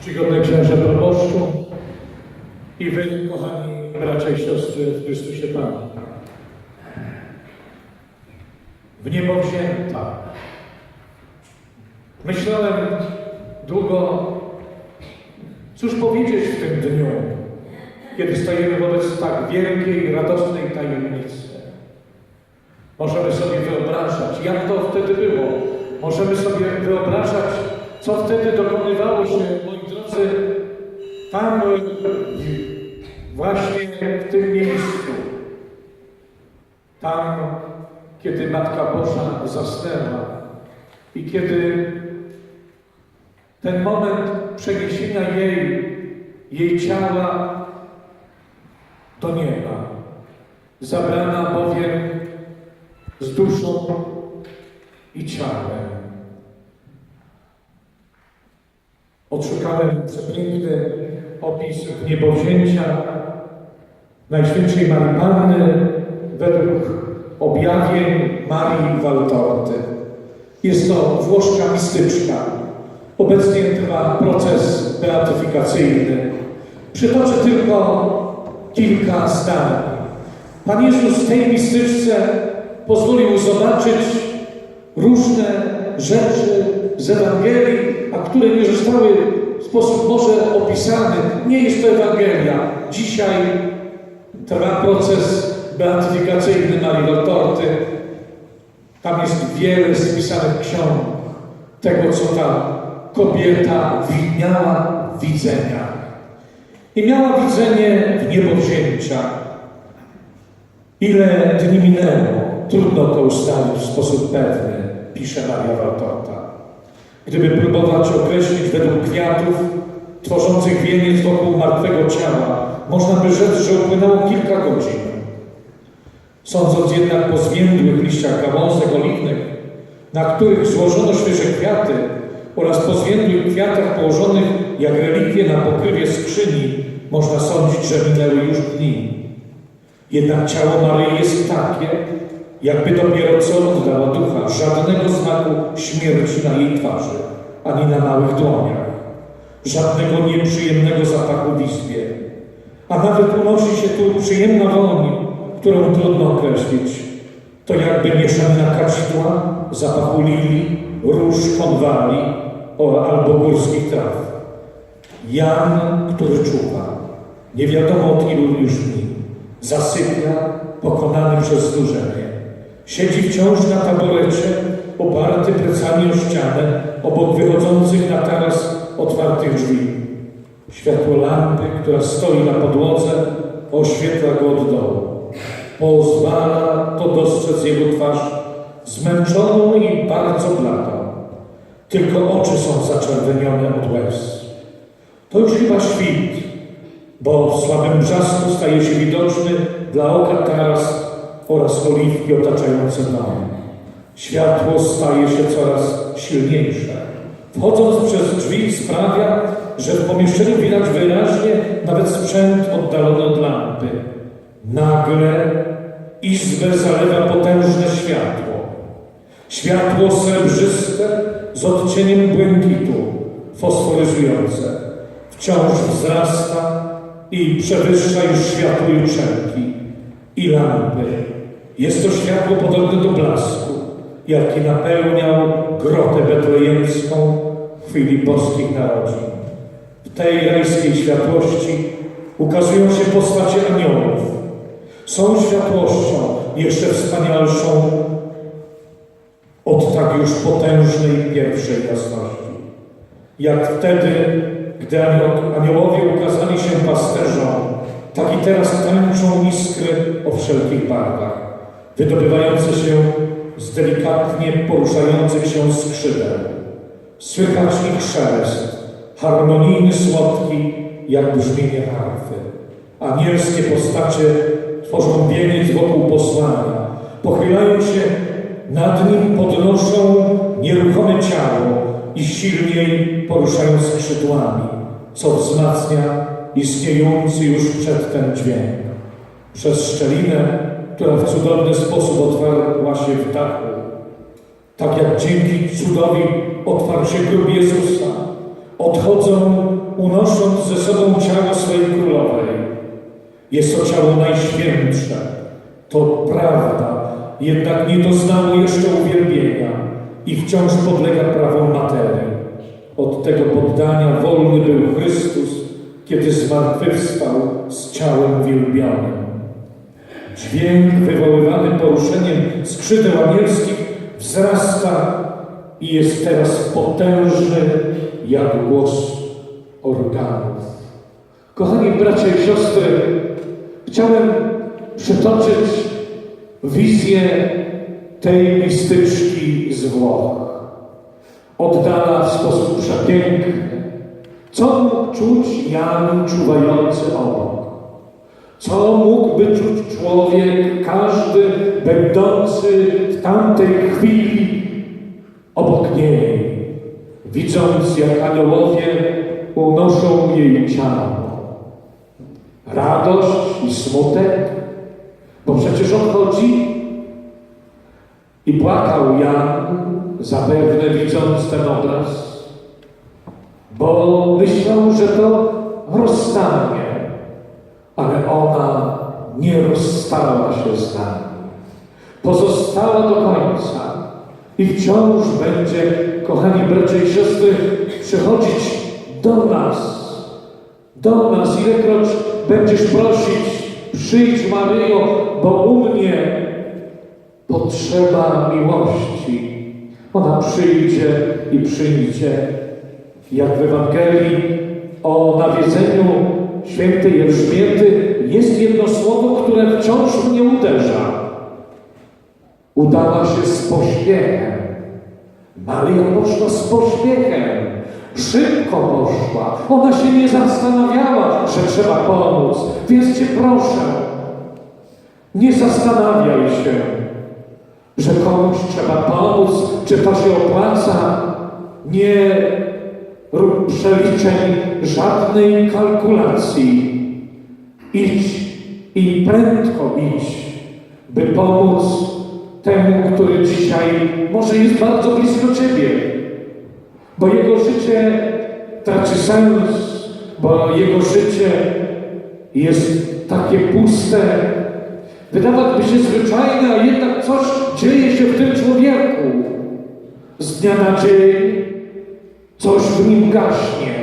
Czcigodny księże proboszczu i wy, kochani bracia i siostry w Chrystusie Panu. W niebo wzięta. Myślałem długo, cóż powiedzieć w tym dniu, kiedy stajemy wobec tak wielkiej, radosnej tajemnicy. Możemy sobie wyobrażać, jak to wtedy było. Możemy sobie wyobrażać, co wtedy dokonywało się, moi drodzy, tam właśnie w tym miejscu. Tam, kiedy Matka Boża zasnęła i kiedy ten moment przeniesienia jej, jej ciała do nieba, zabrana bowiem z duszą i ciałem. Odszukałem przepiękny opis niebowzięcia Najświętszej Marii Panny według objawień Marii Waltorty. Jest to włoszka mistyczka. Obecnie trwa proces beatyfikacyjny. Przytoczę tylko kilka zdań. Pan Jezus tej mistyczce pozwolił zobaczyć różne rzeczy z Ewangelii, a które nie zostały w sposób może opisane. Nie jest to Ewangelia. Dzisiaj trwa proces beatyfikacyjny Marii Waltorty. Tam jest wiele spisanych ksiąg tego, co ta kobieta miała widzenia. I miała widzenie w niebowzięcia. Ile dni minęło, trudno to ustalić w sposób pewny, pisze Maria Waltorta. Gdyby próbować określić według kwiatów tworzących wieniec wokół martwego ciała, można by rzec, że upłynęło kilka godzin. Sądząc jednak po zwiędłych liściach gałązek oliwnych, na których złożono świeże kwiaty oraz po zwiędłych kwiatach położonych jak relikwie na pokrywie skrzyni, można sądzić, że minęły już dni. Jednak ciało Maryi jest takie, jakby dopiero co oddała ducha, żadnego znaku śmierci na jej twarzy, ani na małych dłoniach, żadnego nieprzyjemnego zapachu w izbie. A nawet unosi się tu przyjemna woń, którą trudno określić. To jakby mieszanina kacztła, zapachu lilii, róż, konwali albo górskich traw. Jan, który czuwa, nie wiadomo od ilu już dni, zasypia, pokonany przez znużenie. Siedzi wciąż na taborecie, oparty plecami o ścianę, obok wychodzących na taras otwartych drzwi. Światło lampy, która stoi na podłodze, oświetla go od dołu. Pozwala to dostrzec jego twarz, zmęczoną i bardzo bladą. Tylko oczy są zaczerwienione od łez. To już chyba świt, bo w słabym brzasku staje się widoczny dla oka taras oraz oliwki otaczające dom. Światło staje się coraz silniejsze. Wchodząc przez drzwi sprawia, że w pomieszczeniu widać wyraźnie nawet sprzęt oddalony od lampy. Nagle izbę zalewa potężne światło. Światło srebrzyste z odcieniem błękitu, fosforyzujące. Wciąż wzrasta i przewyższa już światło jutrzenki i lampy. Jest to światło podobne do blasku, jaki napełniał grotę betlejemską w chwili boskich narodzin. W tej rajskiej światłości ukazują się postacie aniołów. Są światłością jeszcze wspanialszą od tak już potężnej pierwszej jasności. Jak wtedy, gdy anioł- aniołowie ukazali się pasterzom, tak i teraz tańczą iskry o wszelkich barwach, wydobywające się z delikatnie poruszających się skrzydeł. Słychać ich szelest, harmonijny, słodki, jak brzmienie harfy. Anielskie postacie tworzą wieniec wokół posłania, pochylają się nad nim, podnoszą nieruchome ciało i silniej poruszają skrzydłami, co wzmacnia istniejący już przedtem dźwięk. Przez szczelinę, która w cudowny sposób otwarła się w dachu, tak jak dzięki cudowi otwarł się grób Jezusa, odchodzą unosząc ze sobą ciało swojej królowej. Jest to ciało najświętsze, to prawda, jednak nie doznało jeszcze uwielbienia i wciąż podlega prawom materii. Od tego poddania wolny był Chrystus, kiedy zmartwychwstał z ciałem wielbionym. Dźwięk wywoływany poruszeniem skrzydeł anielskich wzrasta i jest teraz potężny jak głos organów. Kochani bracia i siostry, chciałem przytoczyć wizję tej mistyczki z Włoch. Oddana w sposób przepiękny. Co mógł czuć Jan czuwający obok? Co mógłby czuć człowiek, każdy będący w tamtej chwili obok niej, widząc jak aniołowie unoszą jej ciało? Radość i smutek, bo przecież odchodzi. I płakał Jan, zapewne widząc ten obraz, bo myślał, że to rozstanie, ona nie rozstała się z nami. Pozostała do końca i wciąż będzie, kochani bracia i siostry, przychodzić do nas, do nas, ilekroć będziesz prosić, przyjdź Maryjo, bo u mnie potrzeba miłości. Ona przyjdzie i przyjdzie. Jak w Ewangelii o nawiedzeniu świętej Elżbiety jest jedno słowo, które wciąż mnie uderza. Udała się z pośpiechem. Maryja poszła z pośpiechem. Szybko poszła. Ona się nie zastanawiała, że trzeba pomóc. Więc cię proszę, nie zastanawiaj się, że komuś trzeba pomóc, czy to się opłaca. Nie rób przeliczeń żadnej kalkulacji. Idź i prędko idź, by pomóc temu, który dzisiaj może jest bardzo blisko Ciebie, bo jego życie traci sens, bo jego życie jest takie puste. Wydawałoby się zwyczajne, a jednak coś dzieje się w tym człowieku. Z dnia na dzień coś w nim gaśnie,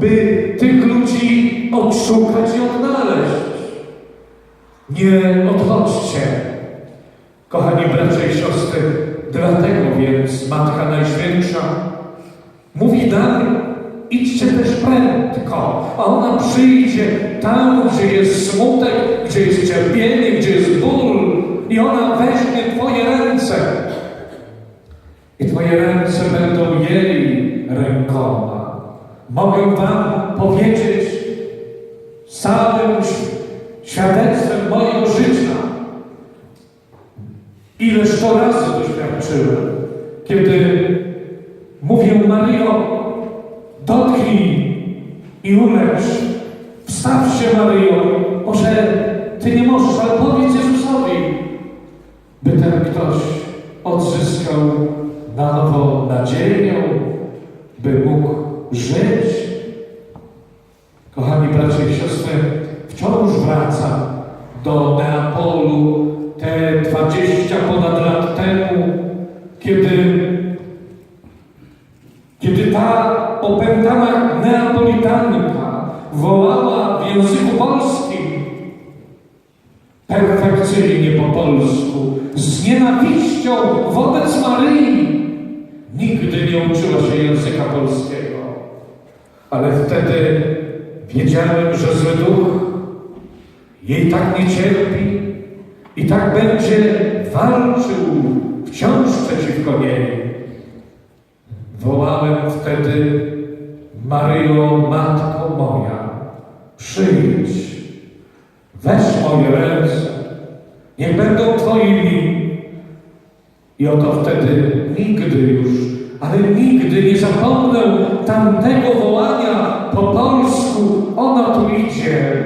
by tych ludzi odszukać i odnaleźć. Nie odchodźcie, kochani bracia i siostry, dlatego więc Matka Najświętsza mówi dalej, idźcie też prędko, a ona przyjdzie tam, gdzie jest smutek, gdzie jest cierpienie, gdzie jest ból i ona weźmie Twoje ręce i Twoje ręce będą jej rękoma. Mogę Wam powiedzieć samym świadectwem mojego życia, ileż to razy doświadczyłem, kiedy mówię Maryjo, dotknij i ulecz, wstaw się Maryjo, może Ty nie możesz, ale powiedz Jezusowi, by ten ktoś odzyskał na nowo nadzieję, by mógł żyć. Kochani bracia i siostry, wciąż wracam do Neapolu te 20 ponad lat temu, kiedy, kiedy ta opętana Neapolitanka wołała w języku polskim perfekcyjnie po polsku, z nienawiścią wobec Maryi. Nigdy nie uczyła się języka polskiego, ale wtedy wiedziałem, że zły duch jej tak nie cierpi i tak będzie walczył wciąż przeciwko niej. Wołałem wtedy, Maryjo, Matko moja, przyjdź, weź moje ręce, niech będą Twoimi. I oto wtedy nigdy już, ale nigdy nie zapomnę tamtego wołania po polsku. Ona tu idzie,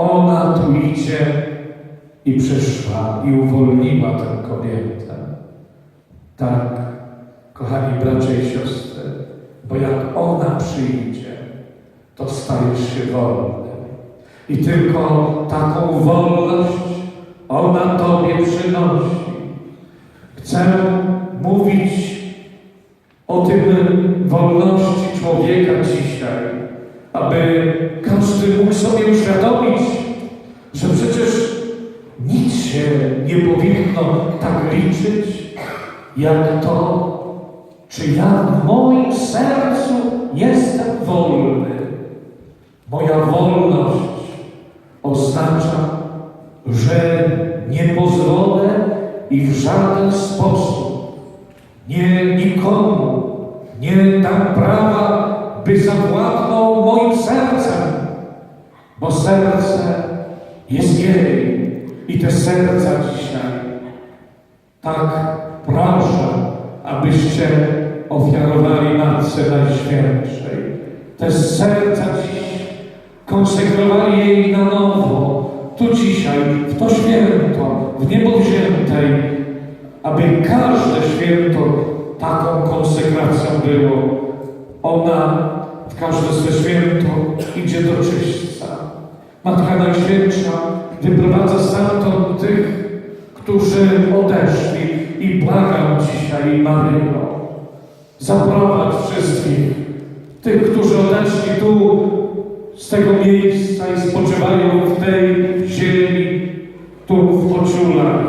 ona tu idzie i przyszła i uwolniła tę kobietę. Tak, kochani bracia i siostry, bo jak ona przyjdzie, to stajesz się wolny. I tylko taką wolność ona Tobie przynosi. Chcę mówić o tym wolności człowieka dzisiaj, aby że przecież nic się nie powinno tak liczyć, jak to, czy ja w moim sercu jestem wolny. Moja wolność oznacza, że nie pozwolę i w żaden sposób nie nikomu nie dam prawa, by zawładnął moim sercem, bo serce jej i te serca dzisiaj tak proszę, abyście ofiarowali Matce Najświętszej. Te serca dziś konsekrowali jej na nowo, tu dzisiaj, w to święto, w niebo wziętej, aby każde święto taką konsekracją było. Ona w każde swe święto idzie do czyśćca. Matka Najświętsza wyprowadza stamtąd tych, którzy odeszli i błagam dzisiaj Maryjo, zaprowadź wszystkich, tych, którzy odeszli tu z tego miejsca i spoczywają w tej ziemi, tu w pociulach.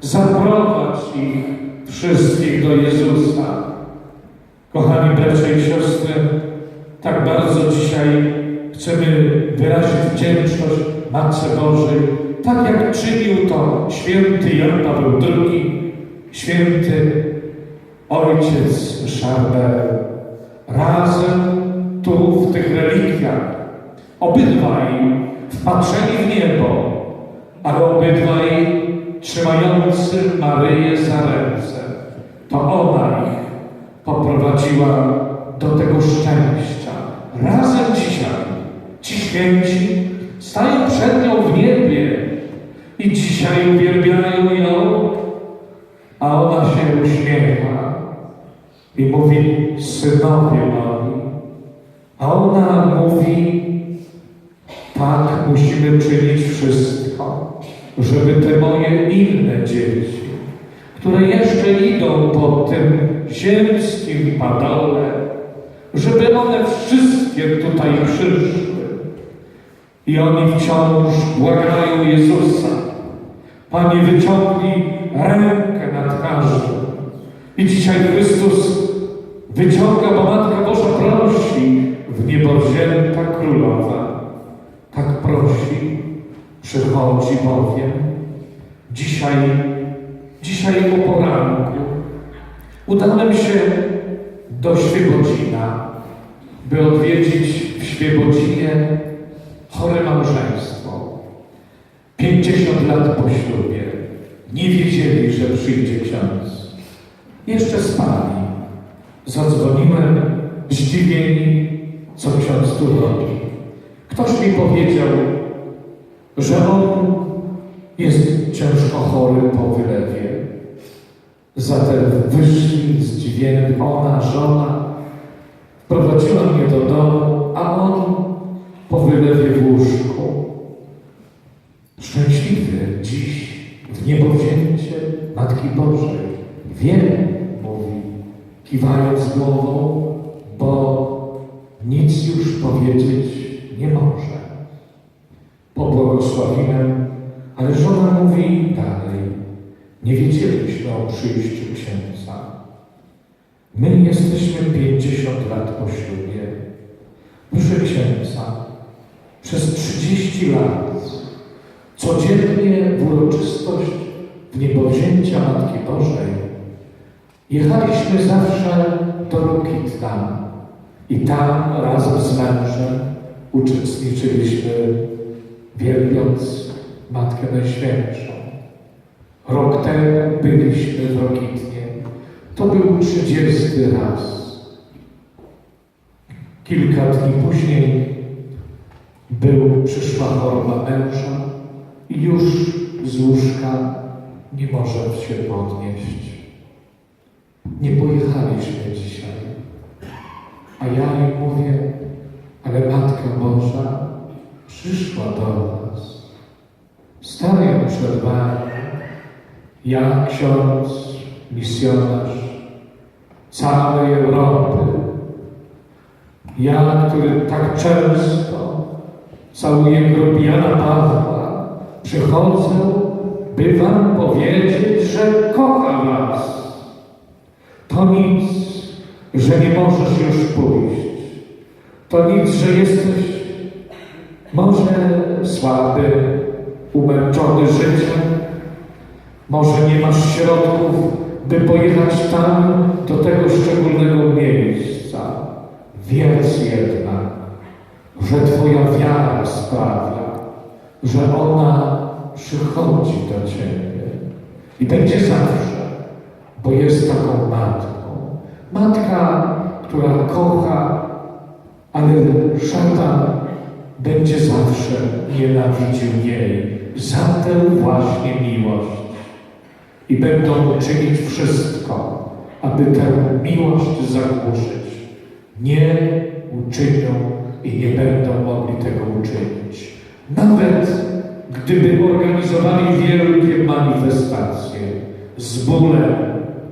Zaprowadź ich wszystkich do Jezusa. Kochani bracia i siostry, tak bardzo dzisiaj chcemy wyrazić wdzięczność Matce Bożej, tak jak czynił to święty Jan Paweł II, święty ojciec Szarbel. Razem tu w tych relikwiach, obydwaj wpatrzeni w niebo, ale obydwaj trzymający Maryję za ręce. To ona ich poprowadziła do tego szczęścia. Razem dzisiaj ci święci stają przed nią w niebie i dzisiaj uwielbiają ją, a ona się uśmiecha i mówi synowie moi. A ona mówi tak musimy czynić wszystko, żeby te moje inne dzieci, które jeszcze idą po tym ziemskim padole, żeby one wszystkie tutaj przyszły. I oni wciąż błagają Jezusa. Panie, wyciągnij rękę nad każdym. I dzisiaj Chrystus wyciąga, bo Matka Boża prosi, w niebo wzięta Królowa. Tak prosi, przychodzi bowiem. Dzisiaj, dzisiaj po poranku udałem się do Świebodzina, by odwiedzić w Świebodzinie chore małżeństwo. 50 lat po ślubie. Nie wiedzieli, że przyjdzie ksiądz. Jeszcze spali. Zadzwoniłem, zdziwieni, co ksiądz tu robi. Ktoś mi powiedział, że on jest ciężko chory po wylewie. Zatem wyszli zdziwieni, ona, żona, wprowadziła mnie do domu, a on po wylewie w łóżku. Szczęśliwy dziś w niebowzięcie Matki Bożej. Wiem, mówi, kiwając głową, bo nic już powiedzieć nie może. Pobłogosławiłem, ale żona mówi dalej. Nie wiedzieliśmy o przyjściu księdza. My jesteśmy 50 lat po ślubie. Proszę księdza, przez 30 lat codziennie w uroczystość w niebowzięcia Matki Bożej jechaliśmy zawsze do Rokitna i tam razem z mężem uczestniczyliśmy wielbiąc Matkę Najświętszą. Rok temu byliśmy w Rokitnie. To był 30 raz. Kilka dni później był, przyszła choroba męża i już z łóżka nie może się podnieść. Nie pojechaliśmy dzisiaj. A ja jej mówię, ale przyszła do Was. Staję przed Wami, ja ksiądz, misjonarz całej Europy. Ja, który tak często całuję Jana Pawła, przychodzę, by Wam powiedzieć, że kocham Was. To nic, że nie możesz już pójść. To nic, że jesteś może słaby, umęczony życiem. Może nie masz środków, by pojechać tam do tego szczególnego miejsca. Wiedz jednak, że Twoja wiara sprawia, że ona przychodzi do Ciebie i będzie zawsze, bo jest taką matką. Matka, która kocha, ale szatan będzie zawsze nienawidził jej za tę właśnie miłość. I będą czynić wszystko, aby tę miłość zagłuszyć. Nie uczynią i nie będą mogli tego uczynić. Nawet gdyby organizowali wielkie manifestacje, z bólem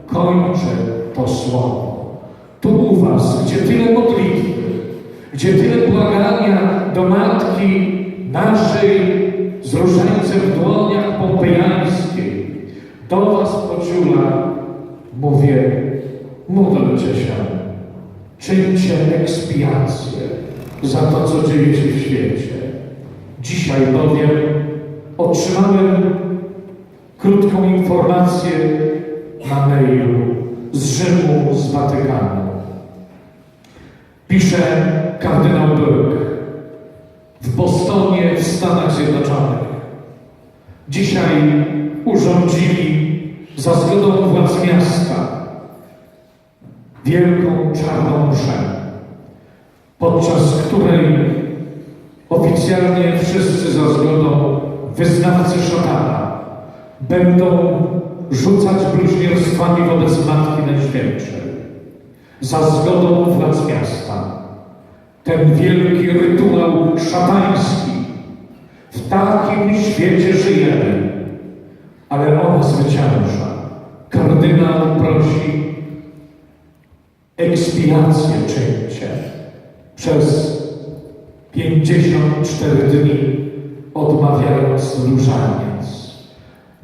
kończę to słowo. Tu u Was, gdzie tyle modlitwy, gdzie tyle błagania do Matki naszej z różańcem w dłoniach pompejańskiej, do Was pociula, mówię, módlcie się, czyńcie ekspiację za to, co dzieje się w świecie. Dzisiaj bowiem otrzymałem krótką informację na mailu z Rzymu, z Watykanu. Pisze kardynał Burke w Bostonie w Stanach Zjednoczonych. Dzisiaj urządzili za zgodą władz miasta wielką czarną mszę, podczas której oficjalnie wszyscy za zgodą wyznawcy szatana będą rzucać bluźnierstwami wobec Matki Najświętszej. Za zgodą władz miasta. Ten wielki rytuał szatański. W takim świecie żyjemy. Ale ona zwycięża. Kardynał prosi ekspiację czyńcie przez 54 dni odmawiając różaniec.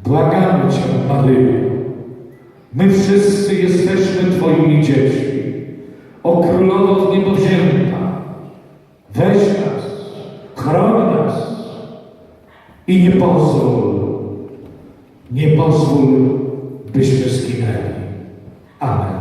Błagamy Cię, Maryjo, my wszyscy jesteśmy Twoimi dziećmi. O Królowo Niebowzięta, weź nas, chroń nas i nie pozwól, nie pozwól, byśmy zginęli. Amen.